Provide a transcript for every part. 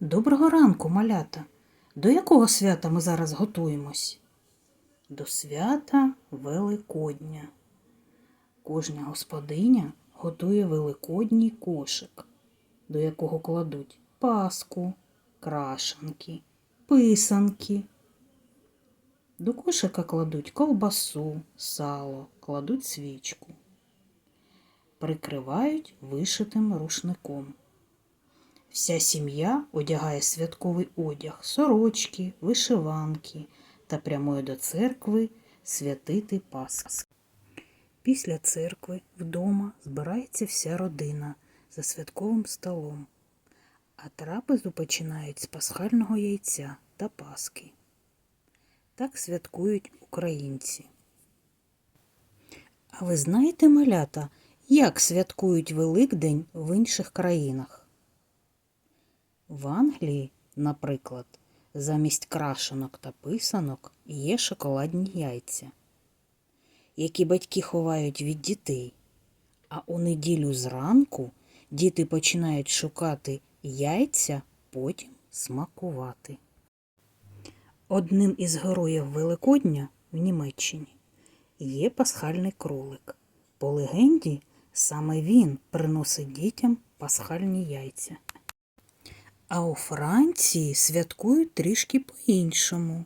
Доброго ранку, малята. До якого свята ми зараз готуємось? До свята Великодня. Кожна господиня готує великодній кошик, до якого кладуть паску, крашанки, писанки. До кошика кладуть ковбасу, сало, кладуть свічку. Прикривають вишитим рушником. Вся сім'я одягає святковий одяг, сорочки, вишиванки та прямує до церкви святити Пасху. Після церкви вдома збирається вся родина за святковим столом, а трапезу починають з пасхального яйця та паски. Так святкують українці. А ви знаєте, малята, як святкують Великдень в інших країнах? В Англії, наприклад, замість крашенок та писанок є шоколадні яйця, які батьки ховають від дітей. А у неділю зранку діти починають шукати яйця, потім смакувати. Одним із героїв Великодня в Німеччині є пасхальний кролик. По легенді, саме він приносить дітям пасхальні яйця. А у Франції святкують трішки по-іншому.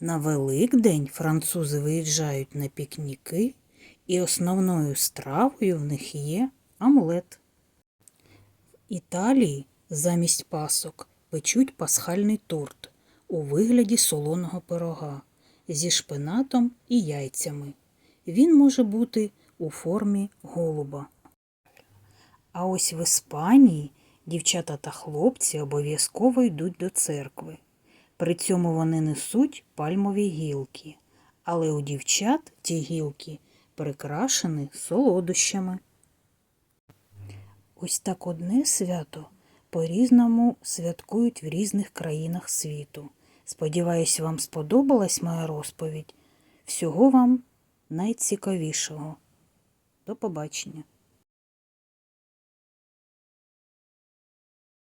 На Великдень французи виїжджають на пікніки, і основною стравою в них є омлет. В Італії замість пасок печуть пасхальний торт у вигляді солоного пирога зі шпинатом і яйцями. Він може бути у формі голуба. А ось в Іспанії дівчата та хлопці обов'язково йдуть до церкви. При цьому вони несуть пальмові гілки, але у дівчат ті гілки прикрашені солодощами. Ось так одне свято по-різному святкують в різних країнах світу. Сподіваюсь, вам сподобалась моя розповідь. Всього вам найцікавішого. До побачення!